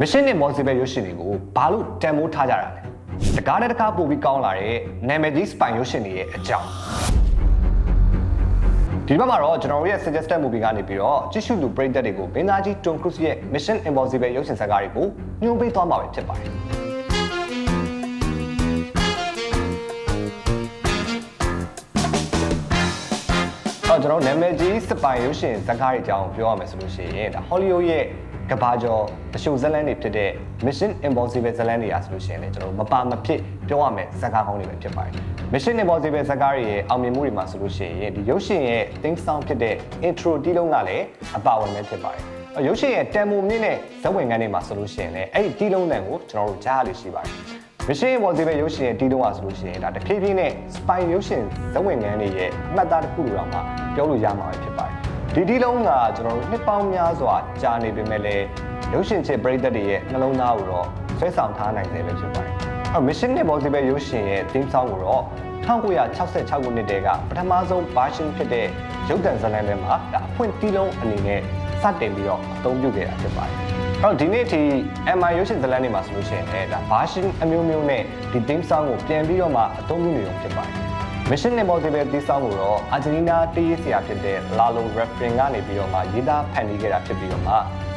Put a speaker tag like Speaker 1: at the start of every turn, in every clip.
Speaker 1: Mission Impossible ရုပ်ရှင်တွေကိုဘာလို့တန်မိုးထားကြတာလဲတကားနဲ့တကားပို့ပြီးကောင်းလာတဲ့နာမည်ကြီး spy ရုပ်ရှင်တွေရဲ့အကြောင်းဒီဘက်မှာတော့ကျွန်တော်တို့ရဲ့ suggested movie ကနေပြီးတော့ကြည့်ရှုသူပရိသတ်တွေကိုဘင်းသားကြီး Tom Cruise ရဲ့ Mission Impossible ရုပ်ရှင်ဇာတ်ကားတွေကိုညွှန်ပေးသွားမှာပဲဖြစ်ပါတယ် အော်ကျွန်တော်နာမည်ကြီးစပိုင်ရုပ်ရှင်ဇာတ်ကားတွေအကြောင်းပြောရမယ်ဆိုလို့ရှိရင်ဒါ Hollywood ရဲ့ကဘာကျော်အရှိုဇက်လန်တွေဖြစ်တဲ့ Mission Impossible ဇက်လန်တွေအားဆိုလို့ရှိရင်လည်းကျွန်တော်တို့မပါမဖြစ်ပြောရမယ်ဇာတ်ကားကောင်းတွေပဲဖြစ်ပါတယ် Mission Impossible ဇာတ်ကားတွေရဲ့အောင်မြင်မှုတွေမှာဆိုလို့ရှိရင်ဒီရုပ်ရှင်ရဲ့ theme song ဖြစ်တဲ့ intro တီးလုံးကလည်းအပါဝင်ပဲဖြစ်ပါတယ်အော်ရုပ်ရှင်ရဲ့တန်ဖိုမြင့်တဲ့ဇက်ဝင်ခန်းတွေမှာဆိုလို့ရှိရင်လည်းအဲ့ဒီတီးလုံးတန်ကိုကျွန်တော်တို့ကြားရလို့ရှိပါတယ် Mission Impossible ရုပ်ရှင်ရဲ့တီးလုံးอ่ะဆိုလို့ရှိရင်ဒါတဖြည်းဖြည်းနဲ့ spy ရုပ်ရှင်ဇက်ဝင်ခန်းတွေရဲ့အမှတ်အသားတစ်ခုလိုတော့မှပြောလို့ရမှာပဲဖြစ်ပါတယ်ဒီတီးလုံးကကျွန်တော်တို့နှစ်ပေါင်းများစွာကြာနေပေမဲ့လည်းရုပ်ရှင်ချစ်ပရိသတ်တွေရဲ့နှလုံးသားကိုတော့ဆွဲဆောင်ထားနိုင်တယ်ပဲဖြစ်ပါတယ်အဲ့ Mission Impossible ရုပ်ရှင်ရဲ့ theme song ကိုတော့1966ခုနှစ်တည်းကပထမဆုံး version ဖြစ်တဲ့ရုပ်သံဇာတ်လမ်းထဲမှာဒါအဖွင့်တီးလုံးအနေနဲ့စတင်ပြီးတော့အသုံးပြုခဲ့တာဖြစ်ပါတယ် အဲ့တော့ဒီနေ့အထိ MI ရုပ်ရှင်ဇာတ်လမ်းတွေမှာဆိုလို့ရှိရင်လည်းဒါ version အမျိုးမျိုးနဲ့ဒီ theme song ကိုပြန်ပြီးတော့မှအသုံးပြုနေရုံဖြစ်ပါတယ် Mission Impossible တီးဆောင်ကိုတော့ Argentina တရေးဆရာဖြစ်တဲ့ Lalo Refrin ကနေပြီးတော့မှရေးသားဖန်တီးခဲ့တာဖြစ်ပြီးတော့မှ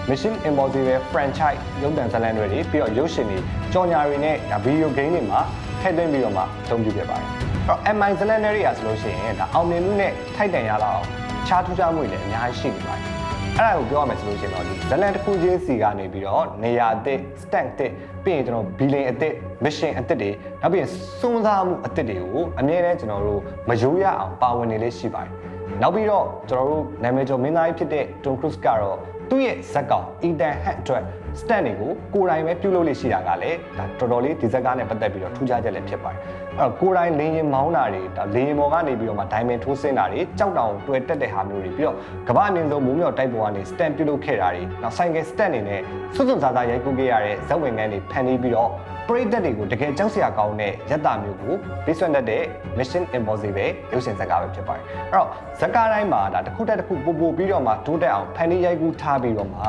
Speaker 1: Mission Impossible franchise ရုပ်သံဇာတ်လမ်းတွေပြီးတော့ရုပ်ရှင်တွေကြော်ညာတွေနဲ့ဒါ video game တွေမှာထည့်သွင်းပြီးတော့မှအသုံးပြုခဲ့ပါတယ်။အဲ့တော့ MI ဇာတ်လမ်းတွေကဆိုလို့ရှိရင်ဒါအောင်မြင်မှုနဲ့ထိုက်တန်ရလောက်ခြားထူးခြားမှုတွေလည်းအများကြီးရှိနေပါတယ်။ အဲ့ဒါကိုပြောရမယ်ဆိုလို့ရှိရင်တော့ဒီဇလန်တစ်ခုချင်းစီကနေပြီးတော့နေရာအသစ် stand အသစ်ပြီးရင်ကျွန်တော် billing အသစ် mission အသစ်တွေနောက်ပြီးရင်စွန့်စားမှုအသစ်တွေကိုအမြဲတမ်းကျွန်တော်တို့မယိုးရအောင်ပါဝင်နေလေးရှိပါတယ်။နောက်ပြီးတော့ကျွန်တော်တို့နာမည်ကျော်မင်းသားကြီးဖြစ်တဲ့ Tom Cruise ကတော့သူ့ရဲ့ဇက်ကောင် Ethan Hunt အတွက် stand တွေကိုကိုယ်တိုင်ပဲပြုလုပ်လို့ရှိတာကလည်းဒါတော်တော်လေးဒီဇက်ကားနဲ့ပတ်သက်ပြီးတော့ထူးခြားချက်လည်းဖြစ်ပါတယ်။အဲ့တော့ကိုယ်တိုင်လင်းရင်မောင်းတာတွေဒါလင်းရင်ပေါ်ကနေပြီးတော့မှ diamond ထိုးဆင်းတာတွေကြောက်တောင်တွဲတက်တဲ့ဟာမျိုးတွေပြီးတော့ကမ္ဘာအမြင့်ဆုံးမိုးမြော်တိုက်ပေါ်ကနေ stand ပြုလုပ်ခဲ့တာတွေနောက်ဆိုင်ကယ် stand နေနဲ့စွတ်စွတ်စားစားရိုက်ကူးခဲ့ရတဲ့ဇက်ဝင်ငန်းတွေဖန်တီးပြီးတော့ပရိသတ်တွေကိုတကယ်ကြောက်စရာကောင်းတဲ့ရက်တာမျိုးကိုပေးဆွတ်တတ်တဲ့ Mission Impossible ရုပ်ရှင်ဇာတ်ကားပဲဖြစ်ပါတယ်။အဲ့တော့ဇာတ်ကားတိုင်းမှာဒါတစ်ခုတက်တစ်ခုပို့ပို့ပြီးတော့မှတိုးတက်အောင်ဖန်တီးရိုက်ကူးထားပြီးတော့မှ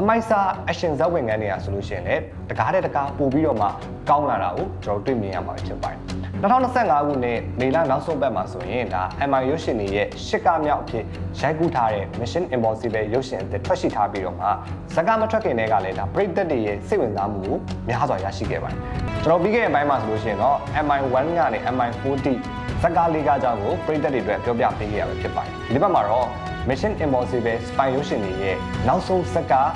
Speaker 1: အမိုက်စား action ဇက်ဝင်ငန်းတွေကဆိုလို့ရှိရင်လည်းတကားတဲ့တကားပို့ပြီးတော့မှကောင်းလာတာကိုကျွန်တော်တွေ့မြင်ရမှာဖြစ်ပါတယ်။ 2025ခုနှစ်မေလနောက်ဆုံးပတ်မှာဆိုရင်ဒါ MI ရုပ်ရှင်တွေရဲ့ရှစ်ကားမြောက်အဖြစ်ရိုက်ကူးထားတဲ့ Mission Impossible ရုပ်ရှင်အသစ်ထွက်ရှိထားပြီးတော့မှဇာတ်ကားမထွက်ခင်တည်းကလည်းဒါပရိသတ်တွေရဲ့စိတ်ဝင်စားမှုကိုများစွာရရှိခဲ့ပါတယ်။ကျွန်တော်ပြီးခဲ့တဲ့အပိုင်းမှာဆိုလို့ရှိရင်တော့ MI1 ကနေ MI40 ဇာတ်ကားလေးကားကြောင်းကိုပရိသတ်တွေအတွက်ပြောပြပေးခဲ့ရပဲဖြစ်ပါတယ်။ဒီဘက်မှာတော့ Mission Impossible Spy ရုပ်ရှင်တွေရဲ့နောက်ဆုံးဇာတ်ကား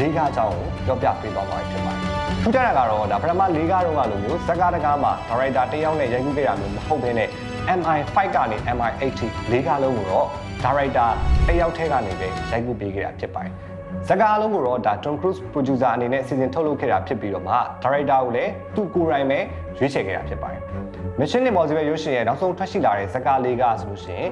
Speaker 1: လေးကားကြောင်းကိုပြောပြပေးသွားမှာဖြစ်ပါတယ်။ ထူးခြားတာကတော့ဒါပထမလေးကားတော့ကလိုမျိုးဇာတ်ကားတကားမှာဒါရိုက်တာတစ်ယောက်နဲ့ရိုက်ကူးခဲ့တာမျိုးမဟုတ်ဘဲနဲ့ MI5 ကနေ MI80 လေးကားလုံးကိုတော့ဒါရိုက်တာတစ်ယောက်ထဲကနေပဲရိုက်ကူးပေးခဲ့တာဖြစ်ပါတယ်။ဇာတ်ကားအလုံးကိုတော့ဒါ Tom Cruise producer အနေနဲ့စီစဉ်ထုတ်လုပ်ခဲ့တာဖြစ်ပြီးတော့မှဒါရိုက်တာကိုလည်းသူကိုယ်တိုင်ပဲရွေးချယ်ခဲ့တာဖြစ်ပါတယ်။ Mission Impossible ရုပ်ရှင်ရဲ့နောက်ဆုံးထွက်ရှိလာတဲ့ဇာတ်ကားလေးကားဆိုလို့ရှိရင်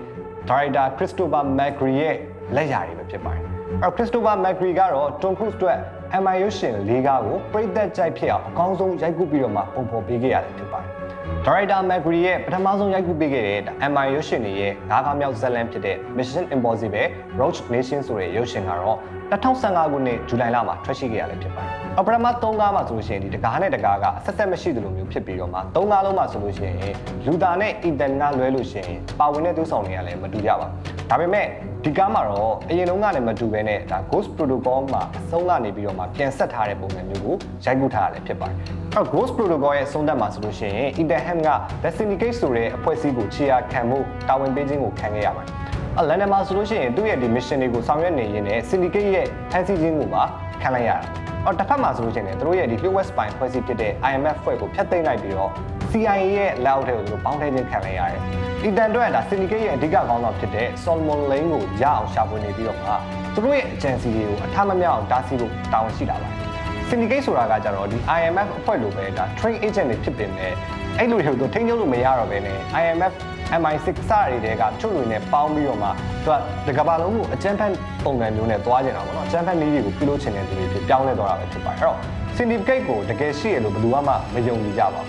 Speaker 1: ဒါရိုက်တာ Christopher McQuarrie ရဲ့လက်ရာတွေပဲဖြစ်ပါတယ်။အဲ့တော့ Christopher McQuarrie ကတော့ Tom Cruise အတွက် MI ရုပ်ရှင်လေးကားကိုပြိသက်ကြိုက်ဖြစ်အောင်အကောင်းဆုံးရိုက်ကူးပြီးတော့မှပုံဖော်ပေးခဲ့ရတယ်ဖြစ်ပါတယ်။ Director McQuarrie ရဲ့ပထမဆုံးရိုက်ကူးပေးခဲ့တဲ့ MI ရုပ်ရှင်တွေရဲ့ငါးကားမြောက်ဇာတ်လမ်းဖြစ်တဲ့ Mission Impossible Rogue Nation ဆိုတဲ့ရုပ်ရှင်ကတော့2015ခုနှစ်ဇူလိုင်လမှာထွက်ရှိခဲ့ရလည်းဖြစ်ပါတယ်။ အပရမ3ကားမှာဆိုလို့ရှိရင်ဒီတကားနဲ့တကားကဆက်ဆက်မရှိသလိုမျိုးဖြစ်ပြီးတော့မှ3ကားလုံးမှာဆိုလို့ရှိရင်လူသားနဲ့ Ethan ကလွဲလို့ရှိရင်ပါဝင်တဲ့သူဆောင်တွေကလည်းမတူကြပါဘူး။ဒါပေမဲ့ဒီကားမှာတော့အရင်တုန်းကလည်းမတူဘဲနဲ့ဒါ Ghost Protocol မှာအဆုံးကနေပြီးတော့မှပြန်ဆက်ထားတဲ့ပုံစံမျိုးကိုရိုက်ကူးထားရလည်းဖြစ်ပါတယ်။အဲ့တော့ Ghost Protocol ရဲ့ဆုံးသက်မှာဆိုလို့ရှိရင် Ethan Ham က Destiny Case ဆိုတဲ့အဖွဲ့အစည်းကိုခြေရာခံမှုတာဝန်ပေးခြင်းကိုခံခဲ့ရပါတယ်။အလန်ဒန်မှာဆိုလို့ရှိရင်သူ့ရဲ့ဒီ mission တွေကိုဆောင်ရွက်နေရင်းနဲ့ Syndicate ရဲ့ဖန်ဆီးခြင်းကိုပါ ခံလိုက်ရတာ။အော်တစ်ဖက်မှာဆိုလို့ရှိရင်လည်းသူတို့ရဲ့ဒီ Lewis Spine ဖွဲ့စည်းဖြစ်တဲ့ IMF ဖွဲ့ကိုဖျက်သိမ်းလိုက်ပြီးတော့ CIA ရဲ့လက်အောက်ထဲကိုသူတို့ပေါင်းထည့်ခြင်းခံလိုက်ရတယ်။ Ethan တို့ကဒါ Syndicate ရဲ့အဓိကခေါင်းဆောင်ဖြစ်တဲ့ Solomon Lane ကိုရအောင်ရှာဖွေနေပြီးတော့မှသူတို့ရဲ့ agency တွေကိုအထမမြောက်အောင်တားဆီးဖို့တာဝန်ရှိတာပါ။ Syndicate ဆိုတာကကြတော့ဒီ IMF အဖွဲ့လိုပဲဒါ train agent တွေဖြစ်ပေမဲ့အဲ့လိုတွေကိုထိန်းချုပ်လို့မရတော့ဘဲနဲ့ IMF MI6 စရတွေကချုပ်တွေနဲ့ပေါင်းပြီးတော့မှသူကတကဘာလုံးကိုအကြမ်းဖက်ပုံစံမျိုးနဲ့သွားကြတာပေါ့နော်အကြမ်းဖက်နည်းတွေကိုပြုလုပ်ချင်တဲ့သူတွေဖြစ်ပြောင်းလဲသွားတာပဲဖြစ်ပါတယ်အဲ့တော့ syndicate ကိုတကယ်ရှိရလို့ဘယ်သူမှမယုံကြည်ကြပါဘူး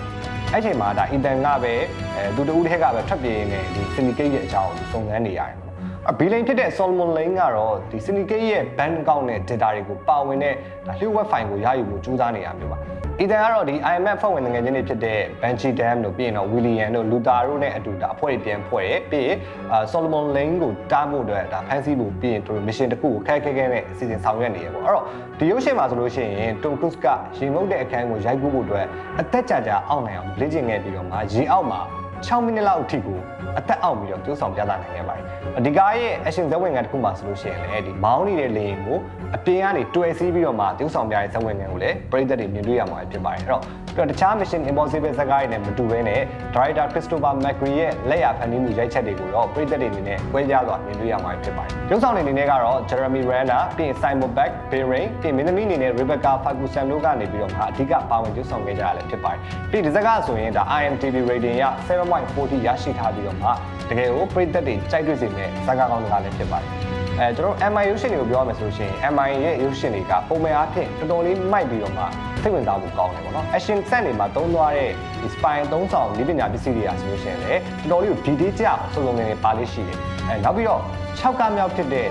Speaker 1: အဲ့ချိန်မှာဒါ intern ကပဲအဲသူတူဦးထဲကပဲထွက်ပြေးနေဒီ syndicate ရဲ့အကြောင်းကိုစုံစမ်းနေရတယ်ပေါ့ ဘီလိန်ဖြစ်တဲ့ Solomon Lane ကတော့ဒီ Syndicate ရဲ့ bank account နဲ့ data တွေကိုပါဝင်တဲ့ဒါလျှို့ဝှက် file ကိုရယူမှုစူးစမ်းနေတာမျိုးပါ။ Ethan ကတော့ဒီ IMF ဖွဲ့ဝင်ငွေချင်းတွေဖြစ်တဲ့ Banchi Dam တို့ပြီးရင်တော့ William တို့ Luther တို့နဲ့အတူဒါအဖွဲ့တွေပြန်ဖွဲ့တယ်။ပြီးရင်အာ Solomon Lane ကိုတားဖို့အတွက်ဒါဖန်ဆီးဖို့ပြီးရင်သူတို့ mission တစ်ခုကိုခက်ခဲခဲနဲ့အစီအစဉ်ဆောင်ရွက်နေရပေါ့။အဲ့တော့ဒီရုပ်ရှင်မှာဆိုလို့ရှိရင် Tom Cruise ကရေငုပ်တဲ့အခန်းကိုရိုက်ကူးဖို့အတွက်အသက်ကြာကြာအောက်နိုင်အောင်လေ့ကျင့်ခဲ့ပြီးတော့မှရေအောက်မှာ6မိနစ်လောက်အထိကို အသက်အောက်ပြီးတော့ကျိုးဆောင်ပြသနိုင်ခဲ့ပါတယ်။ဒီကားရဲ့ action ဇာတ်ဝင်ကတစ်ခုမှဆိုလို့ရှိရင်လည်းဒီမောင်းနေတဲ့လေရင်ကိုအပြင်ကနေတွယ်စီးပြီးတော့မှကျိုးဆောင်ပြတဲ့ဇာတ်ဝင်ကန်ကိုလည်းပရိသတ်တွေမြင်တွေ့ရမှာဖြစ်ပါတယ်။အဲ့တော့ပြီးတော့တခြား Mission Impossible ဇာတ်ကားတွေနဲ့မတူဘဲနဲ့ Director Christopher McQuarrie ရဲ့လက်ရဖန်တီးမှုရိုက်ချက်တွေကိုတော့ပရိသတ်တွေအနေနဲ့ကွဲပြားစွာမြင်တွေ့ရမှာဖြစ်ပါတယ်။ကျိုးဆောင်တွေအနေနဲ့ကတော့ Jeremy Renner ပြီးရင် Simon Beck, Bill Rain ပြီးရင်မင်းသမီးအနေနဲ့ Rebecca Ferguson တို့ကနေပြီးတော့မှအဓိကပါဝင်ကျိုးဆောင်ခဲ့ကြရလည်းဖြစ်ပါတယ်။ပြီးဒီဇာတ်ကားဆိုရင်ဒါ IMDb rating ရ7.40ရရှိထားပြီးတော့မှတကယ်ကိုပရိသတ်တွေကြိုက်တွေ့စေမယ့်ဇာတ်ကားကောင်းတွေကလည်းဖြစ်ပါတယ်။အဲကျွန်တော်တို့ MI ရုပ်ရှင်တွေကိုပြောရမယ်ဆိုလို့ရှိရင် MI ရဲ့ရုပ်ရှင်တွေကပုံမှန်အားဖြင့်တော်တော်လေးမိုက်ပြီးတော့မှစိတ်ဝင်စားဖို့ကောင်းတယ်ပေါ့နော် action set တွေမှာသုံးသွားတဲ့ဒီ spy သုံးဆောင်နည်းပညာပစ္စည်းတွေကဆိုလို့ရှိရင်လည်းတော်တော်လေးကို detail ကြအောင်စုံစုံလင်လင်ပါလေးရှိတယ်အဲနောက်ပြီးတော့6ကားမြောက်ဖြစ်တဲ့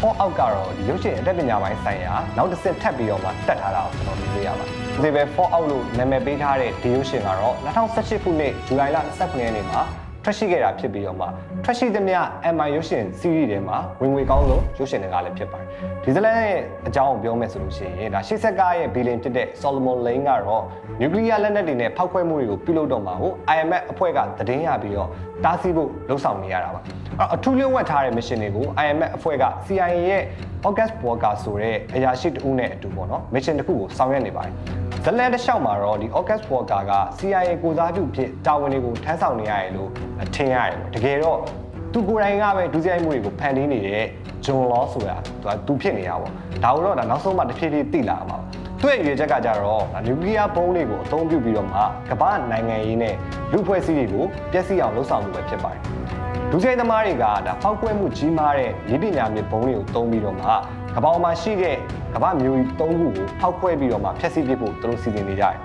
Speaker 1: for out ကတော့ဒီရုပ်ရှင်အတတ်ပညာပိုင်းဆိုင်ရာနောက်တစ်ဆင့်ထပ်ပြီးတော့မှတက်ထားတာကိုကျွန်တော်မြင်တွေ့ရပါတယ်ဒီပဲ for out လို့နာမည်ပေးထားတဲ့ဒီရုပ်ရှင်ကတော့2018ခုနှစ်ဇူလိုင်လ29ရက်နေ့မှာ ထွက်ရှိခဲ့တာဖြစ်ပြီးတော့မှထွက်ရှိသမျှ MI ရုပ်ရှင် series တွေမှာဝင်ငွေကောင်းဆုံးရုပ်ရှင်တွေကလည်းဖြစ်ပါတယ်ဒီဇလန်ရဲ့အကြောင်းကိုပြောမယ်ဆိုလို့ရှိရင်ဒါရှေ့ဆက်ကားရဲ့ဘီလင်ဖြစ်တဲ့ Solomon Lane ကတော့နျူကလ িয়ার လက်နက်တွေနဲ့ဖောက်ခွဲမှုတွေကိုပြုလုပ်တော့မှာကို IMF အဖွဲ့ကသတင်းရပြီးတော့တားဆီးဖို့လှုံ့ဆော်နေရတာပါအဲ့အထူးလျှို့ဝှက်ထားတဲ့ mission တွေကို IMF အဖွဲ့က CIA ရဲ့ August Walker ဆိုတဲ့အရာရှိတဦးနဲ့အတူပေါ့နော် mission တစ်ခုကိုဆောင်ရွက်နေပါတယ်ဇလန်တစ်လျှောက်မှာတော့ဒီ August Walker က CIA ကိုစားပြုဖြစ်တာဝန်တွေကိုထမ်းဆောင်နေရတယ်လို့ထင်ရတယ်ပေါ့တကယ်တော့သူကိုယ်တိုင်ကပဲဒုစရိုက်မှုတွေကိုဖန်တီးနေတဲ့ဂျွန်လောဆိုတာသူကသူဖြစ်နေတာပေါ့ဒါကိုတော့ဒါနောက်ဆုံးမှတစ်ဖြည်းဖြည်းသိလာမှာပါသူ့ရဲ့ရွေချက်ကကြတော့နျူကလ িয়ার ဘုံးတွေကိုအသုံးပြုပြီးတော့မှကမ္ဘာနိုင်ငံရေးနဲ့လူဖွဲ့စည်းတွေကိုပျက်စီးအောင်လှုံ့ဆော်မှုပဲဖြစ်ပါတယ်ဒုစရိုက်သမားတွေကဒါဖောက်ကွဲမှုကြီးမားတဲ့ရည်ပညာမြေဘုံးတွေကိုသုံးပြီးတော့မှကမ္ဘာမှာရှိတဲ့ကမ္ဘာမျိုးကြီးသုံးခုကိုဖောက်ခွဲပြီးတော့မှဖျက်ဆီးပစ်ဖို့သူတို့စီစဉ်နေကြတယ်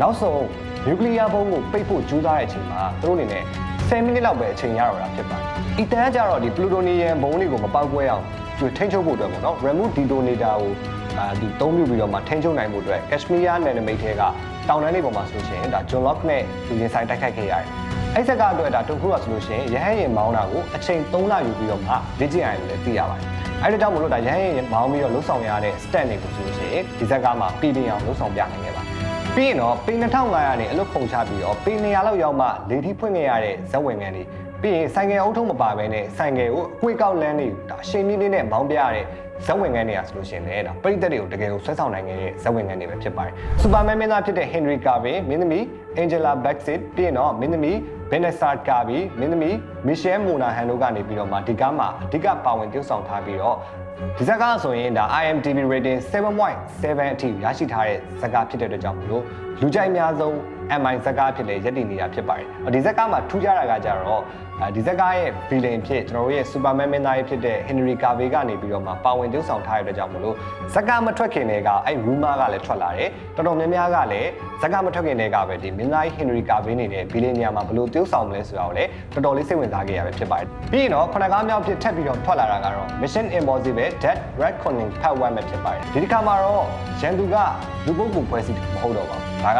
Speaker 1: နောက်ဆုံးနျူကလ িয়ার ဘုံးကိုပိတ်ဖို့ကြိုးစားတဲ့အချိန်မှာသူတို့အနေနဲ့ 10မိနစ်လောက်ပဲအချိန်ရတော့တာဖြစ်ပါတယ်။အီတန်ကကြတော့ဒီပလူတိုနီယမ်ဘုံတွေကိုမပောက်ကွဲအောင်သူထိန်းချုပ်ဖို့အတွက်ပေါ့နော် remove detonator ကိုအာဒီသုံးပြပြီးတော့မှထိန်းချုပ်နိုင်ဖို့အတွက် Kashmir Nanamate ထဲကတောင်တန်းတွေပေါ်မှာဆိုလို့ရှိရင်ဒါ John Locke နဲ့သူရင်ဆိုင်တိုက်ခိုက်ခဲ့ရတယ်။အဲ့ဆက်ကအတွက်ဒါတုံခူကဆိုလို့ရှိရင်ရဟန်းရင်မောင်းတာကိုအချိန်3လယူပြီးတော့မှလေ့ကျင့်ရတယ်လို့လည်းသိရပါတယ်။အဲ့ဒါကြောင့်မလို့ဒါရဟန်းရင်မောင်းပြီးတော့လှုပ်ဆောင်ရတဲ့ stand တွေကိုဆိုလို့ရှိရင်ဒီဇက်ကမှပြည်ပြင်းအောင်လှုပ်ဆောင်ပြနိုင်ခဲ့ပါတယ်။ ပြီးရင်တော့ပေ2500နဲ့အလုတ်ခုံချပြီးတော့ပေ200လောက်ရောက်မှလေထီးဖွင့်ခဲ့ရတဲ့ဇက်ဝင်ကန်တွေပြီးရင်ဆိုင်ငယ်အုပ်ထုံးမပါဘဲနဲ့ဆိုင်ငယ်ကိုအကွေးကောက်လန်းတွေဒါအချိန်မြင့်လေးနဲ့မောင်းပြရတဲ့ဇက်ဝင်ကန်တွေကဆိုလို့ရှိရင်လည်းဒါပရိသတ်တွေကိုတကယ်ကိုဆွဲဆောင်နိုင်ခဲ့တဲ့ဇက်ဝင်ကန်တွေပဲဖြစ်ပါတယ်။စူပါမန်မင်းသားဖြစ်တဲ့ Henry Cavill မင်းသမီး Angela Bassett ပြီးရင်တော့မင်းသမီး Vanessa Kirby မင်းသမီး Michelle Monaghan တို့ကနေပြီးတော့မှဒီကားမှာအဓိကပါဝင်တည်ဆောင်ထားပြီးတော့ ဒီဇက်ကားဆိုရင်ဒါ IMDb rating 7.7အထိရရှိထားတဲ့ဇက်ကားဖြစ်တဲ့အတွက်ကြောင့်မလို့လူကြိုက်အများဆုံး MI ဇက်ကားဖြစ်လေရက်တည်နေတာဖြစ်ပါတယ်။ဒီဇက်ကားမှာထူးခြားတာကကြတော့ဒီဇက်ကားရဲ့ villain ဖြစ်ကျွန်တော်တို့ရဲ့ Superman မင်းသားရဲ့ဖြစ်တဲ့ Henry Cavill ကနေပြီးတော့မှပါဝင်တည်ဆောင်ထားတဲ့အတွက်ကြောင့်မလို့ဇက်ကားမထွက်ခင်တည်းကအဲ့ rumor ကလည်းထွက်လာတယ်။တော်တော်များများကလည်းဇက်ကားမထွက်ခင်တည်းကပဲဒီမင်းသား Henry Cavill နေတဲ့ villain နေရာမှာဘယ်လိုတည်ဆောင်မလဲဆိုတာကိုလည်းတော်တော်လေးစိတ်ဝင်စားခဲ့ရပဲဖြစ်ပါတယ်။ပြီးရင်တော့ခုနကားမြောက်ဖြစ်ထပ်ပြီးတော့ထွက်လာတာကတော့ Mission Impossible Dead Reckoning Part 1ပဲဖြစ်ပါတယ်။ဒီတစ်ခါမှာတော့ရန်သူကလူပုဂ္ဂိုလ်ဖွဲ့စည်းမဟုတ်တော့ပါဘူး။ဒါက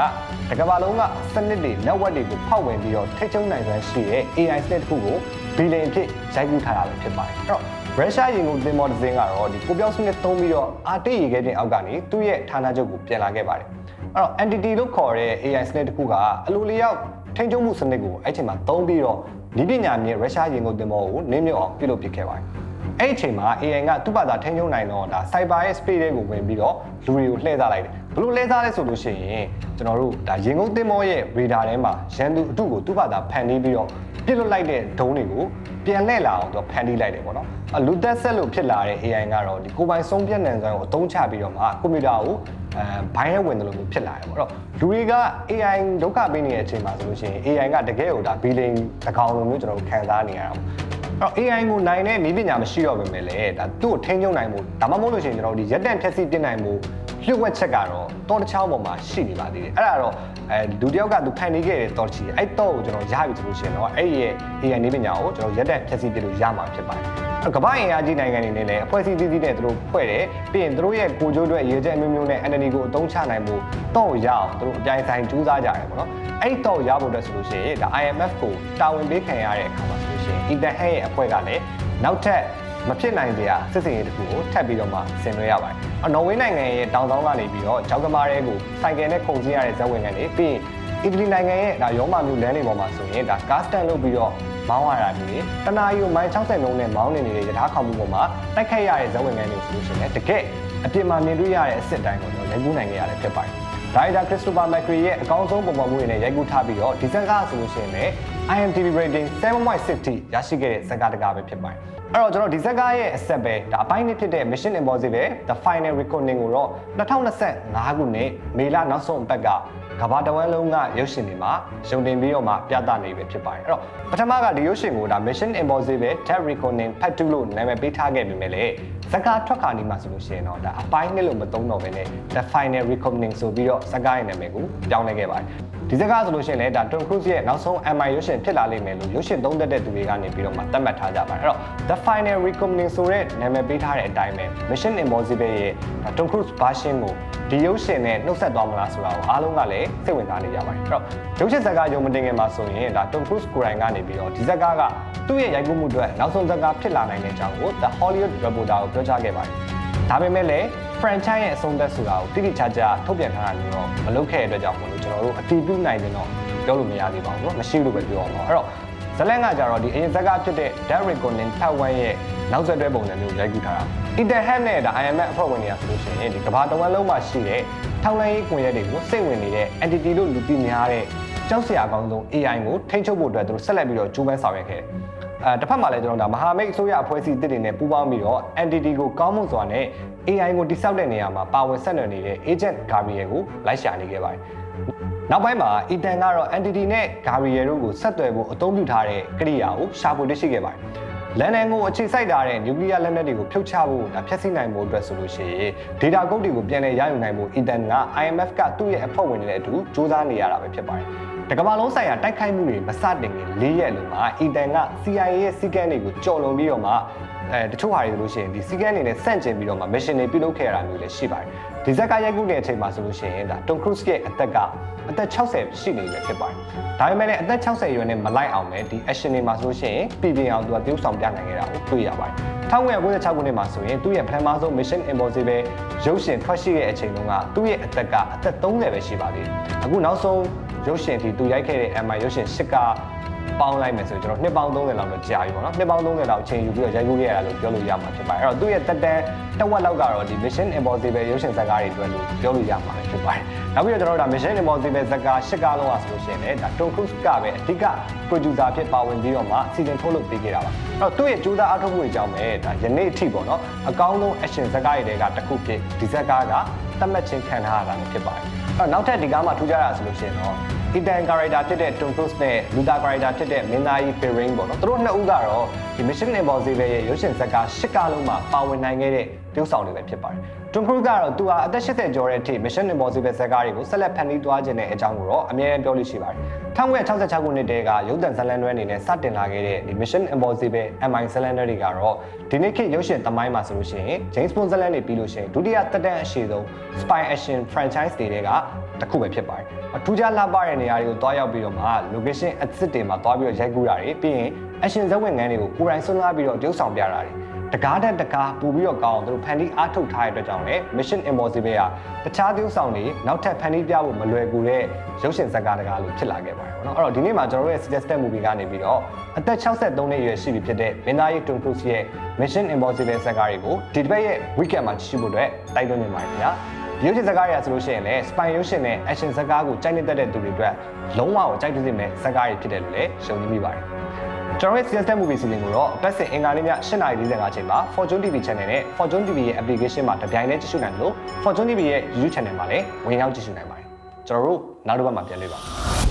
Speaker 1: တကမ္ဘာလုံးကစနစ်တွေ network တွေကိုဖောက်ဝင်ပြီးတော့ထိချုံနိုင်စွမ်းရှိတဲ့ AI စနစ်တစ်ခုကိုဘီလင်ဖြစ်ရိုက်ကူးထားတာပဲဖြစ်ပါတယ်အဲ့တော့ရုရှားရင်ကုန်သင်္ဘောတစ်စင်းကတော့ဒီကိုပြောင်းစနစ်သုံးပြီးတော့အာတိရေခဲတင်အောက်ကနေသူ့ရဲ့ဌာနချုပ်ကိုပြန်လာခဲ့ပါတယ်အဲ့တော့ entity လို့ခေါ်တဲ့ AI စနစ်တစ်ခုကအလိုလျောက်ထိချုံမှုစနစ်ကိုအဲ့ချိန်မှာသုံးပြီးတော့ဒီပညာမြေရုရှားရင်ကုန်သင်္ဘောကိုနင်းမြုပ်အောင်ပြုလုပ်ပစ်ခဲ့ပါတယ် အဲ့ဒီအချိန်မှာ AI ကသူ့ဘာသာထိန်းချုပ်နိုင်တော့ဒါ cyber ရဲ့ space တွေကိုဝင်ပြီးတော့လူတွေကိုလှည့်စားလိုက်တယ်ဘလို့လှည့်စားလဲဆိုလို့ရှိရင်ကျွန်တော်တို့ဒါရင်ကုန်သင်္ဘောရဲ့ radar ထဲမှာရန်သူအတုကိုသူ့ဘာသာဖန်တီးပြီးတော့ပြစ်လွတ်လိုက်တဲ့ဒုံးတွေကိုပြန်လှည့်လာအောင်သူဖန်တီးလိုက်တယ်ပေါ့နော်အလူသက်ဆက်လို့ဖြစ်လာတဲ့ AI ကတော့ဒီကိုယ်ပိုင်ဆုံးဖြတ်နိုင်စွမ်းကိုအသုံးချပြီးတော့မှကွန်ပျူတာကိုအဲဘိုင်းရဲဝင်တယ်လို့မျိုးဖြစ်လာတယ်ပေါ့နော်လူတွေက AI ဒုက္ခပေးနေတဲ့အချိန်မှာဆိုလို့ရှိရင် AI ကတကယ်ကိုဒါဘီလင်းတကောင်လိုမျိုးကျွန်တော်တို့ခံစားနေရတာပေါ့ တော့ AI ကိုနိုင်တဲ့နည်းပညာမရှိတော့ပေမဲ့လည်းဒါသူ့ကိုထိန်းချုပ်နိုင်မှုဒါမှမဟုတ်လို့ရှိရင်ကျွန်တော်တို့ဒီရက်တန့်ဖြည့်ဆည်းပြနိုင်မှုလျှို့ဝှက်ချက်ကတော့တောတစ်ချောင်းပေါ်မှာရှိနေပါသေးတယ်အဲ့ဒါတော့အဲလူတစ်ယောက်ကသူဖန်တီးခဲ့တဲ့တောတစ်ချီအဲ့တော့ကိုကျွန်တော်ရပြီဆိုလို့ရှိရင်တော့အဲ့ဒီရဲ့ AI နည်းပညာကိုကျွန်တော်ရက်တန့်ဖြည့်ဆည်းပြလို့ရမှာဖြစ်ပါတယ် ကမ္ဘာ့အင်အားကြီးနိုင်ငံတွေနဲ့လည်းအဖွဲ့အစည်းသီးသီးနဲ့သူတို့ဖွဲ့တယ်ပြီးရင်သူတို့ရဲ့ကိုကြိုးအတွက်ရေချက်အမျိုးမျိုးနဲ့ entity ကိုအသုံးချနိုင်မှုတော့ရအောင်သူတို့အပြိုင်ဆိုင်ကြိုးစားကြတယ်ပေါ့နော်အဲ့ဒီတော့ရဖို့အတွက်ဆိုလို့ရှိရင်ဒါ IMF ကိုတာဝန်ပေးခံရတဲ့အခါမှာဆိုလို့ရှိရင် Ethan Hague ရဲ့အဖွဲ့ကလည်းနောက်ထပ်မဖြစ်နိုင်တဲ့အစစ်စင်ရေးတစ်ခုကိုထပ်ပြီးတော့မှဆင်နွှဲရပါတယ်။နော်ဝေးနိုင်ငံရဲ့တောင်တောင်းကနေပြီးတော့ကြောက်ကမားတွေကိုစိုက်ကယ်နဲ့ခုန်စီရတဲ့ဇက်ဝင်ကန်တွေပြီးရင်အီတလီနိုင်ငံရဲ့ဒါရောမမျိုးလမ်းတွေပေါ်မှာဆိုရင်ဒါကားစတန်လုပ်ပြီးတော့ မောင်းရတာမျိုးတွေတနာရီကိုမိုင်60နှုန်းနဲ့မောင်းနေနေတဲ့ရထားခေါင်မှုပေါ်မှာတိုက်ခိုက်ရတဲ့ဇက်ဝင်ကန်တွေဆိုလို့ရှိရင်တကယ်အပြင်မှာမြင်တွေ့ရတဲ့အစ်စ်တိုင်းကိုတော့ရိုက်ကူးနိုင်ခဲ့ရတယ်ဖြစ်ပါတယ်။ဒါရိုက်တာခရစ္စတိုဖာမက်ခရီရဲ့အကောင်းဆုံးပုံပေါ်မှုတွေနဲ့ရိုက်ကူးထားပြီးတော့ဒီဇက်ကားဆိုလို့ရှိရင်လည်း IMDb rating 7.6ထိရရှိခဲ့တဲ့ဇက်ကားတကားပဲဖြစ်ပါတယ်။အဲ့တော့ကျွန်တော်ဒီဇက်ကားရဲ့အဆက်ပဲဒါအပိုင်းနှစ်ဖြစ်တဲ့ Mission Impossible The Final Reckoning ကိုတော့2025ခုနှစ်မေလနောက်ဆုံးအပတ်က ကမ္ဘာတဝန်းလုံးကရုပ်ရှင်တွေမှာရုံတင်ပြီးတော့မှပြသနေပဲဖြစ်ပါတယ်အဲ့တော့ပထမကဒီရုပ်ရှင်ကိုဒါ Mission Impossible The Reckoning Part 2လို့နာမည်ပေးထားခဲ့ပေမဲ့လည်းဇက်ကားထွက်ခါနေမှာဆိုလို့ရှိရင်တော့ဒါအပိုင်းနှစ်လို့မသုံးတော့ဘဲနဲ့ The Final Reckoning ဆိုပြီးတော့ဇက်ကားရဲ့နာမည်ကိုပြောင်းလဲခဲ့ပါတယ် ဒီဇက်ကားဆိုလို့ရှိရင်လည်းဒါ Tom Cruise ရဲ့နောက်ဆုံး MI ရုပ်ရှင်ဖြစ်လာလိမ့်မယ်လို့ရုပ်ရှင်သုံးသက်တဲ့သူတွေကနေပြီးတော့မှသတ်မှတ်ထားကြပါတယ်အဲ့တော့ The Final Reckoning ဆိုတဲ့နာမည်ပေးထားတဲ့အတိုင်းပဲ Mission Impossible ရဲ့ Tom Cruise version ကိုဒီရုပ်ရှင်နဲ့နှုတ်ဆက်သွားမလားဆိုတာကိုအားလုံးကလည်းစိတ်ဝင်စားနေကြပါတယ်အဲ့တော့ရုပ်ရှင်ဇာတ်ကားရုံမတင်ခင်မှာဆိုရင်ဒါ Tom Cruise ကိုယ်တိုင်ကနေပြီးတော့ဒီဇာတ်ကားကသူ့ရဲ့ရိုက်ကူးမှုအတွက်နောက်ဆုံးဇာတ်ကားဖြစ်လာနိုင်တဲ့အကြောင်းကို The Hollywood Reporter ကိုပြောကြားခဲ့ပါတယ်ဒါပေမဲ့လည်း franchise ရဲ့အဆုံးသက်ဆိုတာကိုတိတိကျကျထုတ်ပြန်ထားတာမျိုးတော့မလုပ်ခဲ့တဲ့အတွက်ကြောင့်မလို့ကျွန်တော်တို့အတီးပြုနိုင်တယ်တော့ပြောလို့မရသေးပါဘူးเนาะမရှိလို့ပဲပြောအောင်เนาะအဲ့တော့ဇလန်ကကြတော့ဒီအရင်ဇက်ကဖြစ်တဲ့ Derek Conan ထပ်ဝမ်းရဲ့နောက်ဆက်တွဲပုံစံမျိုးရိုက်ကူးထားတာ Ethan Hack နဲ့ဒါ IMF အဖွဲ့ဝင်တွေကဆိုလို့ရှိရင်ဒီကမ္ဘာတဝန်းလုံးမှာရှိတဲ့ထောက်လှမ်းရေးကွန်ရက်တွေကိုစိတ်ဝင်နေတဲ့ entity လို့လူသိများတဲ့ကြောက်စရာအကောင်းဆုံး AI ကိုထိန်းချုပ်ဖို့အတွက်သူတို့ဆက်လက်ပြီးတော့ကြိုးပမ်းဆောင်ရွက်ခဲ့တယ် အဲတစ်ဖက်မှာလည်းကျွန်တော်ဒါမဟာမိတ်အစိုးရအဖွဲ့အစည်းတစ်တွေနဲ့ပူးပေါင်းပြီးတော့ entity ကိုကောင်းမွန်စွာနဲ့ AI ကိုတိစောက်တဲ့နေရာမှာပါဝင်ဆက်နွယ်နေတဲ့ agent Gabriel ကိုလိုက်ရှာနေခဲ့ပါတယ်။နောက်ပိုင်းမှာ Ethan ကတော့ entity နဲ့ Gabriel တို့ကိုဆက်သွယ်ဖို့အသုံးပြုထားတဲ့ကိရိယာကိုရှာဖွေတွေ့ရှိခဲ့ပါတယ်။လန်ဒန်ကိုအခြေစိုက်ထားတဲ့နျူကလ িয়ার လက်နက်တွေကိုဖြုတ်ချဖို့ဒါဖျက်ဆီးနိုင်ဖို့အတွက်ဆိုလို့ရှိရင် data ကုတ်တွေကိုပြန်လည်ရယူနိုင်ဖို့ Ethan က IMF ကသူ့ရဲ့အဖွဲ့ဝင်တွေနဲ့အတူစူးစမ်းနေရတာပဲဖြစ်ပါတယ်။ တကမ္ဘာလုံးဆိုင်ရာတိုက်ခိုက်မှုတွေမစတင်ခင်၄ရက်လုံးမှာ Ethan က CIA ရဲ့စီကံတွေကိုကြော်လွန်ပြီးတော့မှအဲတချို့ဟာတွေဆိုလို့ရှိရင်ဒီစီကံအနေနဲ့စန့်ကျင်ပြီးတော့မှ mission တွေပြုလုပ်ခဲ့ရတာမျိုးလည်းရှိပါတယ်။ဒီဇက်ကရိုက်ကူးတဲ့အချိန်မှာဆိုလို့ရှိရင်ဒါ Tom Cruise ရဲ့အသက်ကအသက်60ရှိနေပြီဖြစ်ပါတယ်။ဒါပေမဲ့လည်းအသက်60ရွယ်နဲ့မလိုက်အောင်လည်းဒီ action တွေမှာဆိုလို့ရှိရင်ပြည်ပြင်းအောင်သူကပြုဆောင်ပြနိုင်ခဲ့တာကိုတွေ့ရပါတယ်။1996ခုနှစ်မှာဆိုရင်သူ့ရဲ့ပထမဆုံး Mission Impossible ရုပ်ရှင်ထွက်ရှိတဲ့အချိန်တုန်းကသူ့ရဲ့အသက်က အသက်30ပဲရှိပါသေးတယ်။အခုနောက်ဆုံး ရုပ်ရှင်ဒီသူရိုက်ခဲ့တဲ့ MI ရုပ်ရှင်၈ကပေါင်းလိုက်မယ်ဆိုရင်ကျွန်တော်နှစ်ပေါင်း30လောက်တော့ကြာပြီပေါ့နော်နှစ်ပေါင်း30လောက်အချိန်ယူပြီးတော့ရိုက်ကူးခဲ့ရတာလို့ပြောလို့ရမှာဖြစ်ပါတယ်အဲ့တော့သူ့ရဲ့တက်တန်းတစ်ဝက်လောက်ကတော့ဒီ Mission Impossible ရုပ်ရှင်ဇာတ်ကားတွေအတွက်လို့ပြောလို့ရမှာဖြစ်ပါတယ်နောက်ပြီးတော့ကျွန်တော်တို့ဒါ Mission Impossible ဇာတ်ကား၈ကားလုံးอ่ะဆိုလို့ရှိရင်လည်းဒါ Tom Cruise ကပဲအဓိက producer ဖြစ်ပါဝင်ပြီးတော့မှစီစဉ်ထုတ်လုပ်ပေးခဲ့တာပါအဲ့တော့သူ့ရဲ့ကြိုးစားအားထုတ်မှုတွေကြောင့်ပဲဒါယနေ့အထိပေါ့နော်အကောင်းဆုံး action ဇာတ်ကားတွေကတစ်ခုဖြစ်ဒီဇာတ်ကားကသတ်မှတ်ခြင်းခံထားရတာလည်းဖြစ်ပါတယ် အဲ့တော့နောက်ထပ်ဒီကားမှာထူးခြားတာဆိုလို့ရှိရင်တော့ Ethan character ဖြစ်တဲ့ Tom Cruise နဲ့ Luther character ဖြစ်တဲ့မင်းသားကြီး Perrin ပေါ့နော်သူတို့နှစ်ဦးကတော့ဒီ Mission Impossible ရဲ့ရုပ်ရှင်ဇာတ်ကား၈ကားလုံးမှာပါဝင်နိုင်ခဲ့တဲ့တရုပ်ဆောင်တွေပဲဖြစ်ပါတယ်။ Tom Cruise ကတော့သူဟာအသက်80ကျော်တဲ့အထိ Mission Impossible ဇာတ်ကားတွေကိုဆက်လက်ဖန်တီးသွားခြင်းတဲ့အကြောင်းကိုတော့အမြဲတမ်းပြောလို့ရှိပါတယ်။1966ခုနှစ်တည်းကရုပ်သံဇာတ်လမ်းတွဲအနေနဲ့စတင်လာခဲ့တဲ့ဒီ Mission Impossible MI ဇာတ်လမ်းတွဲတွေကတော့ဒီနေ့ခေတ်ရုပ်ရှင်သမိုင်းမှာဆိုလို့ရှိရင် James Bond ဇာတ်လမ်းတွေပြီးလို့ရှိရင်ဒုတိယသက်တမ်းအရှိဆုံး Spy Action franchise တွေကတစ်ခုပဲဖြစ်ပါတယ်။အထူးခြားလှပတဲ့နေရာတွေကိုတွားရောက်ပြီးတော့မှ location အစ်စ်တွေမှာတွားပြီးတော့ရိုက်ကူးတာတွေပြီးရင် action ဇာတ်ဝင်ငန်းတွေကိုကိုယ်တိုင်ဆွမ်းလာပြီးတော့တရုပ်ဆောင်ပြတာတွေတကားတဲ့တကားပူပြီးတော့ကောင်းအောင်သူတို့ဖန်တီးအားထုတ်ထားတဲ့အတွက်ကြောင့်လည်း Mission Impossible ကတခြားတရုပ်ဆောင်တွေနောက်ထပ်ဖန်တီးပြဖို့မလွယ်ကူတဲ့ရုပ်ရှင်ဇာတ်ကားတကားလို့ဖြစ်လာခဲ့ပါတယ်ပေါ့နော်အဲ့တော့ဒီနေ့မှာကျွန်တော်တို့ရဲ့ suggested movie ကနေပြီးတော့အသက်63နှစ်အရွယ်ရှိပြီဖြစ်တဲ့မင်းသားကြီး Tom Cruise ရဲ့ Mission Impossible ဇာတ်ကားတွေကိုဒီတစ်ပတ်ရဲ့ weekend မှာကြည့်ရှုဖို့အတွက်တိုက်တွန်းနေပါတယ်ခင်ဗျာဒီရုပ်ရှင်ဇာတ်ကားတွေကဆိုလို့ရှိရင်လည်း spy ရုပ်ရှင်နဲ့ action ဇာတ်ကားကိုကြိုက်နေတတ်တဲ့သူတွေအတွက်လုံးဝကိုကြိုက်တွေ့စေမယ့်ဇာတ်ကားတွေဖြစ်တယ်လို့လည်းရှုံနေမိပါတယ် ကျွန်တော်ရဲ့ CST movie စီစဉ်ကိုတော့အပတ်စဉ်အင်္ဂါနေ့ည8:45အချိန်မှာ Fortune TV channel နဲ့ Fortune TV ရဲ့ application မှာတပြိုင်တည်းကြည့်ရှုနိုင်လို့ Fortune TV ရဲ့ YouTube channel မှာလည်းဝင်ရောက်ကြည့်ရှုနိုင်ပါတယ်ကျွန်တော်တို့နောက်တစ်ပတ်မှာပြန်တွေ့ပါမယ်